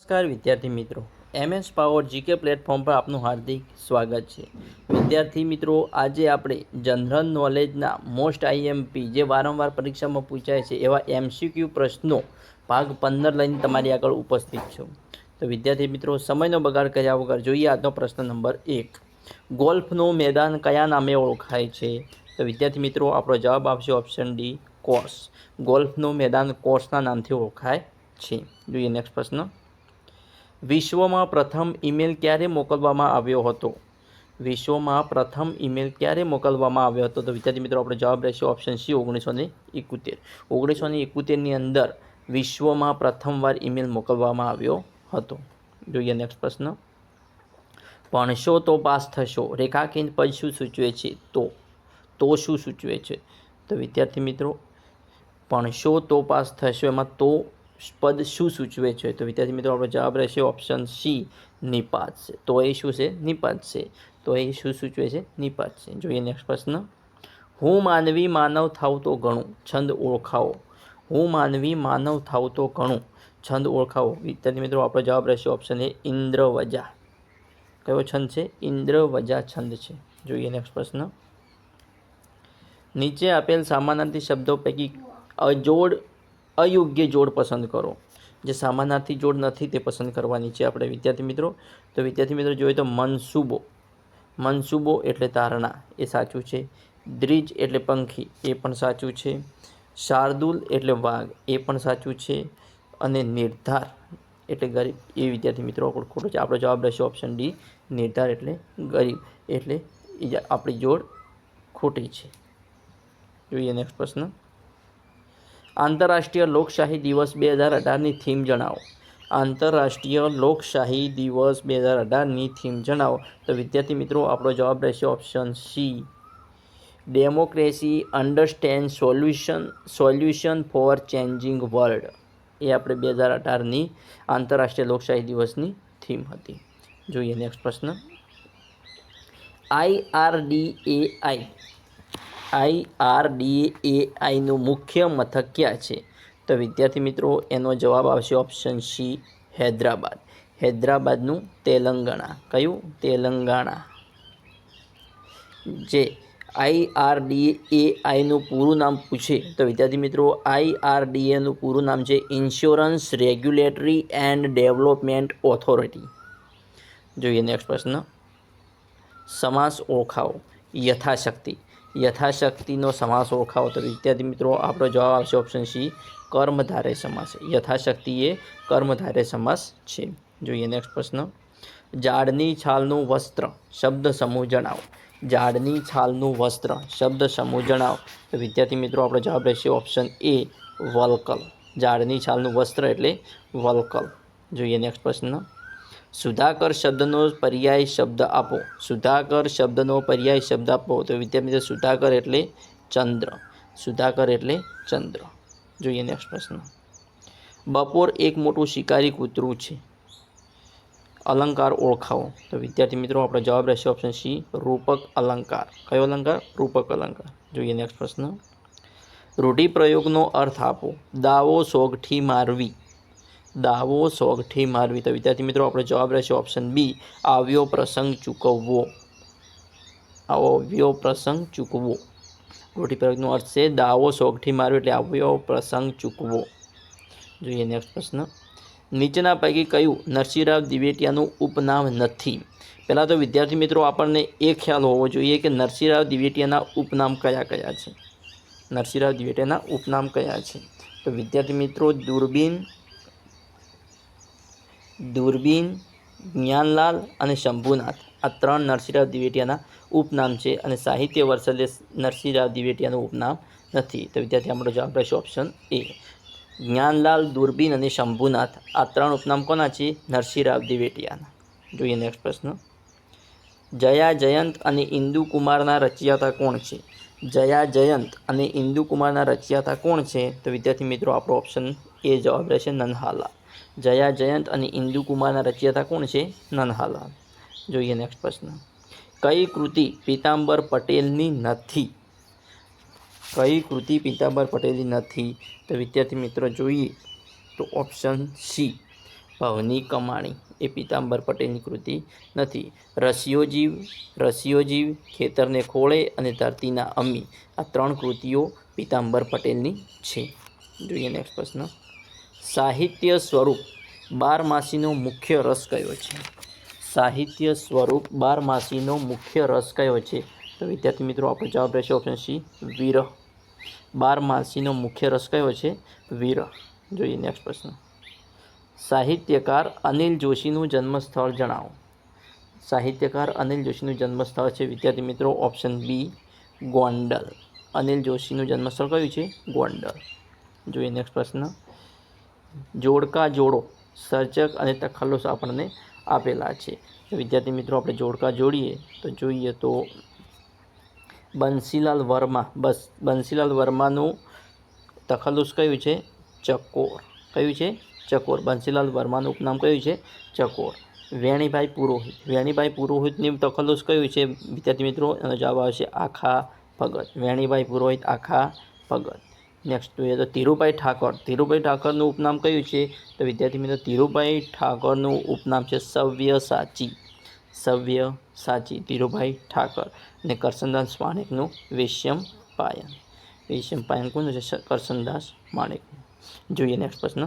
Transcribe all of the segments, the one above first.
નમસ્કાર વિદ્યાર્થી મિત્રો. એમએસ પાવર જીકે પ્લેટફોર્મ પર આપનું હાર્દિક સ્વાગત છે. વિદ્યાર્થી મિત્રો, આજે આપણે જનરલ નોલેજના મોસ્ટ આઈએમપી જે વારંવાર પરીક્ષામાં પૂછાય છે એવા એમસીક્યુ પ્રશ્નો ભાગ પંદર લઈને તમારી આગળ ઉપસ્થિત છું. તો વિદ્યાર્થી મિત્રો, સમયનો બગાડ કર્યા વગર જોઈએ આજનો પ્રશ્ન નંબર એક. ગોલ્ફનું મેદાન કયા નામે ઓળખાય છે? તો વિદ્યાર્થી મિત્રો, આપણો જવાબ આપશે ઓપ્શન ડી કોર્સ ગોલ્ફનું મેદાન કોર્સના નામથી ઓળખાય છે. જોઈએ નેક્સ્ટ પ્રશ્ન. વિશ્વમાં પ્રથમ ઈમેલ ક્યારે મોકલવામાં આવ્યો હતો? વિશ્વમાં પ્રથમ ઈમેલ ક્યારે મોકલવામાં આવ્યો હતો? તો વિદ્યાર્થી મિત્રો, આપણો જવાબ રહેશે ઓપ્શન સી ઓગણીસો ને એકોતેર. ઓગણીસો ને એકોતેરની અંદર વિશ્વમાં પ્રથમવાર ઈમેલ મોકલવામાં આવ્યો હતો. જોઈએ નેક્સ્ટ પ્રશ્ન. ભણશો તો પાસ થશો. રેખાખંડ પદ શું સૂચવે છે? તો તો શું સૂચવે છે? તો વિદ્યાર્થી મિત્રો, ભણશો તો પાસ થશો. એમાં તો પદ શું સૂચવે છે? તો વિદ્યાર્થી મિત્રો, આપણો જવાબ રહેશે ઓપ્શન સી નિપાત છે. તો એ શું છે? નિપાત છે. તો એ શું સૂચવે છે? નિપાત છે. જોઈએ નેક્સ્ટ પ્રશ્ન. હું માનવી માનવ થાવ તો ઘણું છંદ ઓળખાવો. હું માનવી માનવ થાવ તો ઘણું છંદ ઓળખાવો. વિદ્યાર્થી મિત્રો, આપણો જવાબ રહેશે ઓપ્શન એ ઇન્દ્રવજા. કયો છંદ છે? ઇન્દ્રવજા છંદ છે. જોઈએ નેક્સ્ટ પ્રશ્ન. નીચે આપેલ સામાનાર્થી શબ્દો પૈકી અજોડ અયોગ્ય જોડ પસંદ કરો. જે સામાનાર્થી જોડ નથી, તે પસંદ કરવાની છે આપણે વિદ્યાર્થી મિત્રો. તો વિદ્યાર્થી મિત્રો જોઈએ તો મનસુબો. મનસુબો એટલે તારણા, એ સાચું છે. દ્રિજ એટલે પંખી, એ પણ સાચું છે. શાર્દુલ એટલે વાઘ, એ પણ સાચું છે. અને નિર્ધાર એટલે ગરીબ, એ વિદ્યાર્થી મિત્રો ખોટો છે. આપણો જવાબ રહેશે ઓપ્શન ડી નિર્ધાર એટલે ગરીબ, એટલે આપણી જોડ ખોટી છે. જોઈએ નેક્સ્ટ પ્રશ્ન. આંતરરાષ્ટ્રીય લોકશાહી દિવસ બે હજાર અઢારની થીમ જણાવો. આંતરરાષ્ટ્રીય લોકશાહી દિવસ બે હજાર અઢારની થીમ જણાવો. તો વિદ્યાર્થી મિત્રો, આપણો જવાબ રહેશે option C. Democracy understand solution solution for changing world. એ આપણે બે હજાર અઢારની આંતરરાષ્ટ્રીય લોકશાહી દિવસની થીમ હતી. જોઈએ નેક્સ્ટ પ્રશ્ન. આઈઆરડીએઆઈ આઈઆરડીએઆઈનું મુખ્ય મથક ક્યાં છે? તો વિદ્યાર્થી મિત્રો, એનો જવાબ આવશે ઓપ્શન સી હૈદરાબાદ. હૈદરાબાદનું તેલંગાણા. કયું? તેલંગાણા. જે આઈઆરડીએઆઈનું પૂરું નામ પૂછે. તો વિદ્યાર્થી મિત્રો આઈઆરડીએનું પૂરું નામ છે insurance regulatory and development authority જોઈએ નેક્સ્ટ પ્રશ્ન. સમાસ ઓળખાવો. યથાશક્તિ. યથાશક્તિનો સમાસ ઓળખાવો તો વિદ્યાર્થી મિત્રો, આપણો જવાબ આવશે ઓપ્શન સી કર્મધારે સમાસ. યથાશક્તિ એ કર્મધારે સમાસ છે. જોઈએ નેક્સ્ટ પ્રશ્ન. ઝાડની છાલનું વસ્ત્ર, શબ્દ સમૂહ જણાવો. ઝાડની છાલનું વસ્ત્ર, શબ્દ સમૂહ જણાવો. તો વિદ્યાર્થી મિત્રો, આપણો જવાબ રહેશે ઓપ્શન એ વલ્કલ. ઝાડની છાલનું વસ્ત્ર એટલે વલ્કલ. જોઈએ નેક્સ્ટ પ્રશ્ન. સુધાકર શબ્દનો પર્યાય શબ્દ આપો. સુધાકર શબ્દનો પર્યાય શબ્દ આપો. તો વિદ્યાર્થી મિત્રો, સુધાકર એટલે ચંદ્ર. સુધાકર એટલે ચંદ્ર. જોઈએ નેક્સ્ટ પ્રશ્ન. બપોર એક મોટું શિકારી કૂતરું છે. અલંકાર ઓળખાવો. તો વિદ્યાર્થી મિત્રો, આપણો જવાબ રહેશે ઓપ્શન સી રૂપક અલંકાર. કયો અલંકાર? રૂપક અલંકાર. જોઈએ નેક્સ્ટ પ્રશ્ન. રૂઢિપ્રયોગનો અર્થ આપો. દાવો સોગઠી મારવી. દાવો સોગઠી મારવી. તો વિદ્યાર્થી મિત્રો, આપણો જવાબ રહેશે ઓપ્શન બી આવ્યો પ્રસંગ ચૂકવવો. આવ્યો પ્રસંગ ચૂકવો રૂઢિપ્રયોગનો અર્થ છે, દાવો સોગઠી મારવી એટલે આવ્યો પ્રસંગ ચૂકવો જોઈએ નેક્સ્ટ પ્રશ્ન. નીચેના પૈકી કયું નરસિંહરાવ દિવેટિયાનું ઉપનામ નથી? પહેલાં તો વિદ્યાર્થી મિત્રો, આપણને એ ખ્યાલ હોવો જોઈએ કે નરસિંહરાવ દિવેટિયાના ઉપનામ કયા કયા છે? નરસિંહરાવ દિવેટિયાના ઉપનામ કયા છે? તો વિદ્યાર્થી મિત્રો, દૂરબીન દૂરબીન, જ્ઞાનલાલ અને શંભુનાથ. આ ત્રણ નરસિંહરાવ દિવેટિયાના ઉપનામ છે અને સાહિત્ય વર્ષલે નરસિંહરાવ દિવેટિયાનું ઉપનામ નથી. તો વિદ્યાર્થી, આપણો જવાબ રહેશે ઓપ્શન એ. જ્ઞાનલાલ, દૂરબીન અને શંભુનાથ. આ ત્રણ ઉપનામ કોના છે? નરસિંહરાવ દિવેટિયાના. જોઈએ નેક્સ્ટ પ્રશ્ન. જયા જયંત અને ઇન્દુ કુમારના રચયિતા કોણ છે? જયા જયંત અને ઇન્દુ કુમારના રચયિતા કોણ છે? તો વિદ્યાર્થી મિત્રો, આપણો ઓપ્શન એ જવાબ રહેશે નનહાલા જયા જયંત અને ઇન્દુકુમારના રચયિતા કોણ છે? નનહાલાલ જોઈએ નેક્સ્ટ પ્રશ્ન. કઈ કૃતિ પીતાંબર પટેલની નથી? કઈ કૃતિ પીતાંબર પટેલની નથી? તો વિદ્યાર્થી મિત્રો જોઈએ તો ઓપ્શન સી ભવની કમાણી. એ પીતાંબર પટેલની કૃતિ નથી. રસિયો જીવ રસિયો જીવ, ખેતરને ખોળે અને ધરતીના અમી. આ ત્રણ કૃતિઓ પીતાંબર પટેલની છે. જોઈએ નેક્સ્ટ પ્રશ્ન. સાહિત્ય સ્વરૂપ બારમાસીનો મુખ્ય રસ કયો છે? સાહિત્ય સ્વરૂપ બારમાસીનો મુખ્ય રસ કયો છે? તો વિદ્યાર્થી મિત્રો, આપણો જવાબ રહેશે ઓપ્શન સી વિરહ બારમાસીનો મુખ્ય રસ કયો છે? વિરહ જોઈએ નેક્સ્ટ પ્રશ્ન. સાહિત્યકાર અનિલ જોશીનું જન્મસ્થળ જણાવો. સાહિત્યકાર અનિલ જોશીનું જન્મસ્થળ છે વિદ્યાર્થી મિત્રો ઓપ્શન બી ગોંડલ. અનિલ જોશીનું જન્મસ્થળ કયું છે? ગોંડલ. જોઈએ નેક્સ્ટ પ્રશ્ન. જોડકા જોડો, સર્જક અને તખલ્લુસ આપણને આપેલા છે. વિદ્યાર્થી મિત્રો આપણે જોડકા જોડીએ, તો જોઈએ તો બંસીલાલ વર્મા, બસ બંસીલાલ વર્માનું તખલ્લુસ કયું છે? ચકોર. કયું છે? ચકોર. બંસીલાલ વર્માનું ઉપનામ કયું છે? ચકોર. વેણીભાઈ પુરોહિત. વેણીભાઈ પુરોહિતની તખલ્લુસ કયું છે? વિદ્યાર્થી મિત્રો, એનો જવાબ આવશે આખા ભગત. વેણીભાઈ પુરોહિત, આખા ભગત. નેક્સ્ટ જોઈએ તો ધીરુભાઈ ઠાકોર. ધીરુભાઈ ઠાકોરનું ઉપનામ કયું છે? તો વિદ્યાર્થી મિત્રો, ધીરુભાઈ ઠાકોરનું ઉપનામ છે સવ્ય સાચી. સવ્ય સાચી. ધીરુભાઈ ઠાકર અને કરસનદાસ માણેકનું વેશ્યમ પાયન. વેશ્યમ પાયન કોનું છે? કરસનદાસ માણેક જોઈએ નેક્સ્ટ પ્રશ્ન.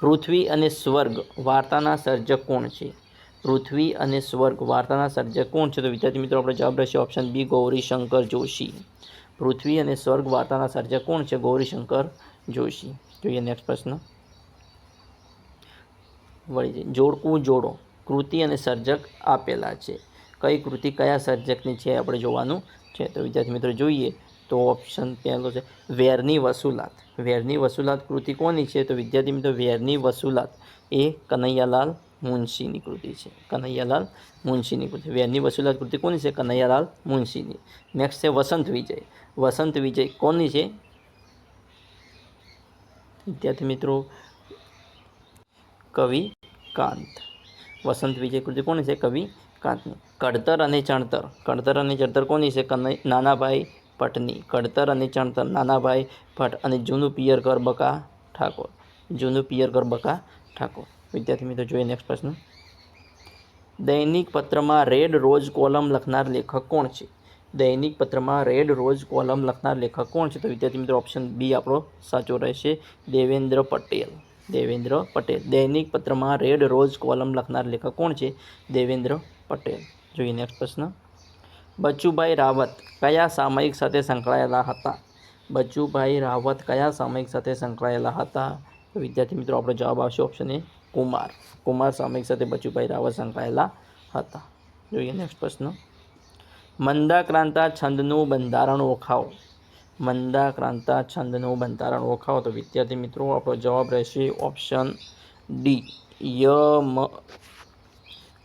પૃથ્વી અને સ્વર્ગ વાર્તાના સર્જક કોણ છે? પૃથ્વી અને સ્વર્ગ વાર્તાના સર્જક કોણ છે? તો વિદ્યાર્થી મિત્રો, આપણે જવાબ રહેશે ઓપ્શન બી ગૌરીશંકર જોશી. પૃથ્વી અને સ્વર્ગ વાર્તાના સર્જક કોણ છે? ગૌરીશંકર જોશી. જોઈએ નેક્સ્ટ પ્રશ્ન. વળી. જોડકું જોડો. કૃતિ અને સર્જક આપેલા છે. કઈ કૃતિ કયા સર્જકની છે આપણે જોવાનું છે. તો વિદ્યાર્થી મિત્રો જોઈએ તો ઓપ્શન પહેલો છે, વેરની વસુલાત. વેરની વસુલાત કૃતિ કોની છે? તો વિદ્યાર્થી મિત્રો, વેરની વસુલાત. એ કનૈયાલાલ મુનશીની કૃતિ છે કનૈયાલાલ મુનશીની કૃતિ વેરની વસુલાત કૃતિ કોની છે કનૈયાલાલ મુનશીની નેક્સ્ટ છે વસંત વિજય। વસંત વિજય કોની છે? વિદ્યાર્થી મિત્રો, કવિ કાંત। વસંત વિજય કૃતિ કોની છે? કવિ કાંતની। કડતર અને ચણતર। કડતર અને ચણતર કોની છે? કનૈ, નાનાભાઈ ભટ્ટની। કડતર અને ચણતર, નાનાભાઈ ભટ્ટ અને જૂનું પિયર કર બકા ઠાકોર। જૂનું પિયર કર બકા ઠાકોર। વિદ્યાર્થી મિત્રો જોઈએ નેક્સ્ટ પ્રશ્ન. દૈનિક પત્રમાં રેડ રોજ કોલમ લખનાર લેખક કોણ છે? દૈનિક પત્રમાં રેડ રોજ કોલમ લખનાર લેખક કોણ છે? તો વિદ્યાર્થી મિત્રો ઓપ્શન બી આપણો સાચો રહેશે. દેવેન્દ્ર પટેલ. દેવેન્દ્ર પટેલ. દૈનિક પત્રમાં રેડ રોજ કોલમ લખનાર લેખક કોણ છે? દેવેન્દ્ર પટેલ. જોઈએ નેક્સ્ટ પ્રશ્ન. બચુભાઈ રાવત કયા સામયિક સાથે સંકળાયેલા હતા? બચુભાઈ રાવત કયા સામયિક સાથે સંકળાયેલા હતા? વિદ્યાર્થી મિત્રો, આપણો જવાબ આવશે ઓપ્શન એ કુમાર. કુમાર સ્વામી સાથે બચુભાઈ રાવત સંકળાયેલા હતા. જોઈએ નેક્સ્ટ પ્રશ્ન. મંદાક્રાંતા છંદનું બંધારણ ઓળખાવો. મંદાક્રાંતા છંદનું બંધારણ ઓળખાવો. તો વિદ્યાર્થી મિત્રો, આપણો જવાબ રહેશે ઓપ્શન ડી ય મ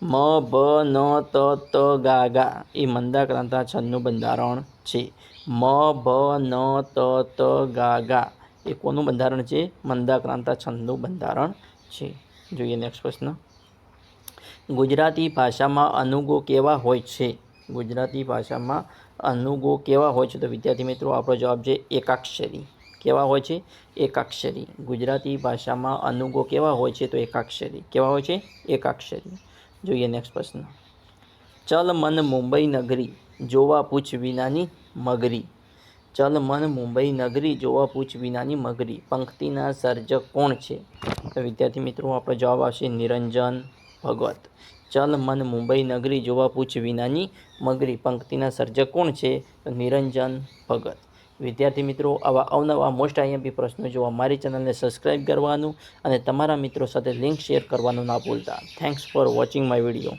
મ ભ ન ત ત ગા ગા એ મંદાક્રાંતા છંદનું બંધારણ છે. મ ભ ન ત ત ગા ગા એ કોનું બંધારણ છે? મંદાક્રાંતા છંદનું બંધારણ છે. જોઈએ નેક્સ્ટ પ્રશ્ન. ગુજરાતી ભાષામાં અનુગો કેવા હોય છે? ગુજરાતી ભાષામાં અનુગો કેવા હોય છે? તો વિદ્યાર્થી મિત્રો, આપણો જવાબ છે એકાક્ષરી. કેવા હોય છે? એકાક્ષરી. ગુજરાતી ભાષામાં અનુગો કેવા હોય છે? તો એકાક્ષરી. કેવા હોય છે? એકાક્ષરી. જોઈએ નેક્સ્ટ પ્રશ્ન. ચલ મન મુંબઈ નગરી, જોવા પૂછ વિનાની મગરી. ચલ મન મુંબઈ નગરી જોવા પૂછ વિનાની મગરી. પંક્તિના સર્જક કોણ છે? વિદ્યાર્થી મિત્રો, આપણો જવાબ આવશે નિરંજન ભગવત ચલ મન મુંબઈ નગરી જોવા પૂછ વિનાની મગરી. પંક્તિના સર્જક કોણ છે? તો નિરંજન ભગત. વિદ્યાર્થી મિત્રો, આવા અવનવા મોસ્ટ આઈએમપી પ્રશ્નો જોવા મારી ચેનલને સબસ્ક્રાઈબ કરવાનું અને તમારા મિત્રો સાથે લિંક શેર કરવાનું ના ભૂલતા. Thanks for watching my video